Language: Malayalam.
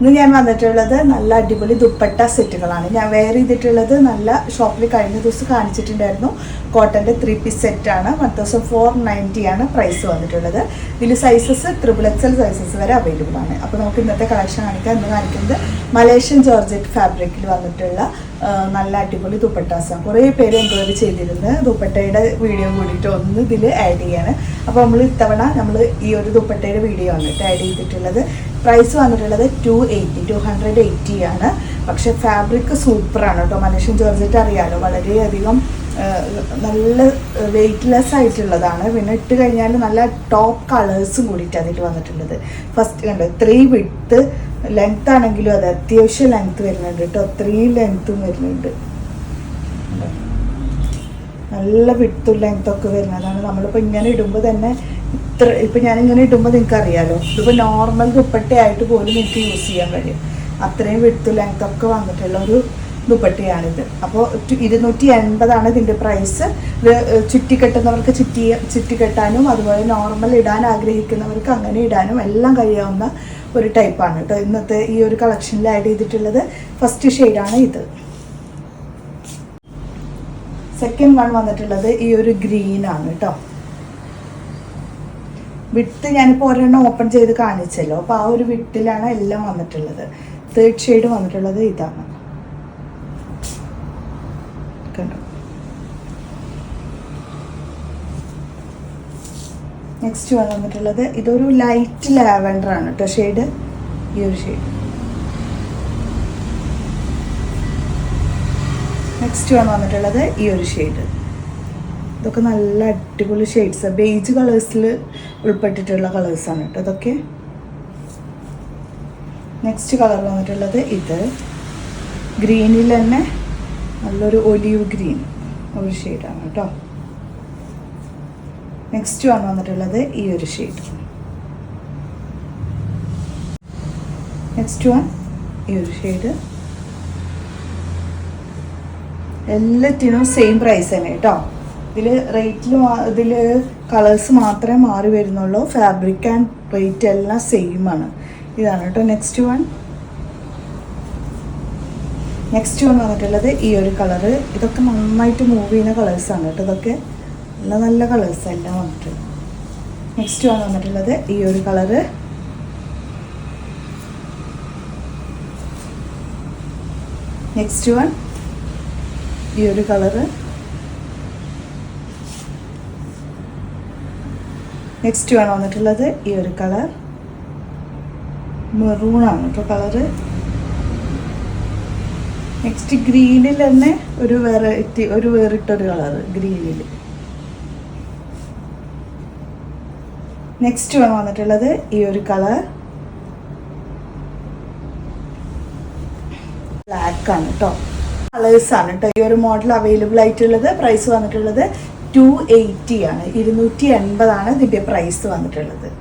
ഇന്ന് ഞാൻ വന്നിട്ടുള്ളത് നല്ല അടിപൊളി ദുപ്പട്ട സെറ്റുകളാണ്. ഞാൻ വെയർ ചെയ്തിട്ടുള്ളത് നല്ല ഷോപ്പിൽ കഴിഞ്ഞ ദിവസം കാണിച്ചിട്ടുണ്ടായിരുന്നു. കോട്ടന്റെ ത്രീ പീസ് സെറ്റാണ് വൺ തൗസൻഡ് ഫോർ നയന്റി ആണ് പ്രൈസ് വന്നിട്ടുള്ളത്. ഇതിൽ സൈസസ് ട്രിപ്പിൾ എക്സൽ സൈസസ് വരെ അവൈലബിൾ ആണ്. അപ്പോൾ നമുക്ക് ഇന്നത്തെ കളക്ഷൻ കാണിക്കാം. ഇന്ന് കാണിക്കുന്നത് മലേഷ്യൻ ജോർജറ്റ് ഫാബ്രിക്കിൽ വന്നിട്ടുള്ള നല്ല അടിപൊളി ദുപ്പട്ടാസാണ്. കുറേ പേര് എൻക്വയറി ചെയ്തിരുന്നത് ദുപ്പട്ടയുടെ വീഡിയോ കൂടിയിട്ട് ഒന്ന് ഇതിൽ ആഡ് ചെയ്യാണ്. അപ്പോൾ നമ്മൾ ഇത്തവണ നമ്മൾ ഈ ഒരു ദുപ്പട്ടയുടെ വീഡിയോ ആണ് ആഡ് ചെയ്തിട്ടുള്ളത്. പ്രൈസ് വന്നിട്ടുള്ളത് two eighty two hundred eighty ആണ്. പക്ഷേ ഫാബ്രിക് സൂപ്പറാണ് കേട്ടോ. മലേഷ്യൻ ജോർജറ്റ് അറിയാലോ. വളരെയധികം നല്ല വെയ്റ്റ്ലെസ് ആയിട്ടുള്ളതാണ്. പിന്നെ ഇട്ട് കഴിഞ്ഞാൽ നല്ല ടോപ്പ് കളേഴ്സും കൂടിയിട്ട് അതിൽ വന്നിട്ടുള്ളത്. ഫസ്റ്റ് കണ്ട് ത്രീ വിട്ട് ലെങ്ത് ആണെങ്കിലും അത് അത്യാവശ്യം ലെങ്ത് വരുന്നുണ്ട് കേട്ടോ. ത്രീ ലെങ്ത്തും വരുന്നുണ്ട്. നല്ല വിട്ടും ലെങ്ത്തൊക്കെ വരുന്നതാണ്. നമ്മളിപ്പോൾ ഇങ്ങനെ ഇടുമ്പോൾ തന്നെ ഇത്ര ഇപ്പം ഞാനിങ്ങനെ ഇടുമ്പോൾ നിങ്ങൾക്ക് അറിയാലോ ഇതിപ്പോൾ നോർമൽ ദുപ്പട്ടയായിട്ട് പോലും എനിക്ക് യൂസ് ചെയ്യാൻ കഴിയും. അത്രയും ലെങ്ത് ഒക്കെ വന്നിട്ടുള്ള ഒരു ദുപ്പട്ടയാണിത്. അപ്പോൾ ഇരുന്നൂറ്റി എൺപതാണ് ഇതിന്റെ പ്രൈസ് ഇത് ചുറ്റിക്കെട്ടുന്നവർക്ക് ചുറ്റി ചുറ്റിക്കെട്ടാനും അതുപോലെ നോർമൽ ഇടാൻ ആഗ്രഹിക്കുന്നവർക്ക് അങ്ങനെ ഇടാനും എല്ലാം കഴിയാവുന്ന ഒരു ടൈപ്പാണ് കേട്ടോ ഇന്നത്തെ ഈ ഒരു കളക്ഷനിൽ ആഡ് ചെയ്തിട്ടുള്ളത് ഫസ്റ്റ് ഷെയ്ഡാണ് ഇത്. സെക്കൻഡ് വൺ വന്നിട്ടുള്ളത് ഈ ഒരു ഗ്രീനാണ് കേട്ടോ വിട്ട് ഞാനിപ്പോൾ ഒരെണ്ണം ഓപ്പൺ ചെയ്ത് കാണിച്ചല്ലോ. അപ്പോൾ ആ ഒരു വിട്ടിലാണ് എല്ലാം വന്നിട്ടുള്ളത്. തേർഡ് ഷെയ്ഡ് വന്നിട്ടുള്ളത് ഇതാണ്. കണ്ടോ? നെക്സ്റ്റ് വന്നിട്ടുള്ളത് ഇതൊരു ലൈറ്റ് ലാവൻഡർ ആണ് കേട്ടോ ഷെയ്ഡ് ഈ ഒരു ഷെയ്ഡ് നെക്സ്റ്റ് വൺ വന്നിട്ടുള്ളത് ഈ ഒരു ഷെയ്ഡ് ഇതൊക്കെ നല്ല അടിപൊളി ഷെയ്ഡ്സ് ബേജ് കളേഴ്സിൽ ഉൾപ്പെട്ടിട്ടുള്ള കളേഴ്സാണ് കേട്ടോ അതൊക്കെ നെക്സ്റ്റ് കളർ വന്നിട്ടുള്ളത് ഇത്. ഗ്രീനിൽ തന്നെ നല്ലൊരു ഒലിവ് ഗ്രീൻ ഒരു ഷെയ്ഡാണ് കേട്ടോ നെക്സ്റ്റ് വൺ വന്നിട്ടുള്ളത് ഈ ഒരു ഷെയ്ഡ് നെക്സ്റ്റ് വൺ ഈ ഒരു ഷെയ്ഡ് എല്ലാറ്റിനും സെയിം പ്രൈസ് തന്നെ കേട്ടോ ഇതിൽ റേറ്റിൽ ഇതിൽ കളേഴ്സ് മാത്രമേ മാറി വരുന്നുള്ളൂ. ഫാബ്രിക് ആൻഡ് റേറ്റ് എല്ലാം സെയിം ആണ്. ഇതാണ് കേട്ടോ നെക്സ്റ്റ് വൺ നെക്സ്റ്റ് വൺ വന്നിട്ടുള്ളത് ഈ ഒരു കളറ് ഇതൊക്കെ നന്നായിട്ട് മൂവ് ചെയ്യുന്ന കളേഴ്സാണ് കേട്ടോ ഇതൊക്കെ. നല്ല നല്ല കളേഴ്സ് എല്ലാം വന്നിട്ട്. നെക്സ്റ്റ് വൺ വന്നിട്ടുള്ളത് ഈ ഒരു കളറ് നെക്സ്റ്റ് വൺ ഈ ഒരു കളറ് നെക്സ്റ്റ് വൺ വന്നിട്ടുള്ളത്. ഈ ഒരു കളർ മെറൂൺ ആണ് കേട്ടോ കളറ് നെക്സ്റ്റ് ഗ്രീനിൽ തന്നെ ഒരു വെറൈറ്റി ഒരു വേറിട്ടൊരു കളർ ഗ്രീനിൽ നെക്സ്റ്റ് വൺ വന്നിട്ടുള്ളത് ഈ ഒരു കളർ ബ്ലാക്ക് ആണ് കേട്ടോ. ആണ് കേട്ടോ. ഈ ഒരു മോഡൽ അവൈലബിൾ ആയിട്ടുള്ളത്. പ്രൈസ് വന്നിട്ടുള്ളത് ടു എയ്റ്റി ആണ്. ഇരുന്നൂറ്റി എൺപതാണ് ഇതിന്റെ പ്രൈസ് വന്നിട്ടുള്ളത്.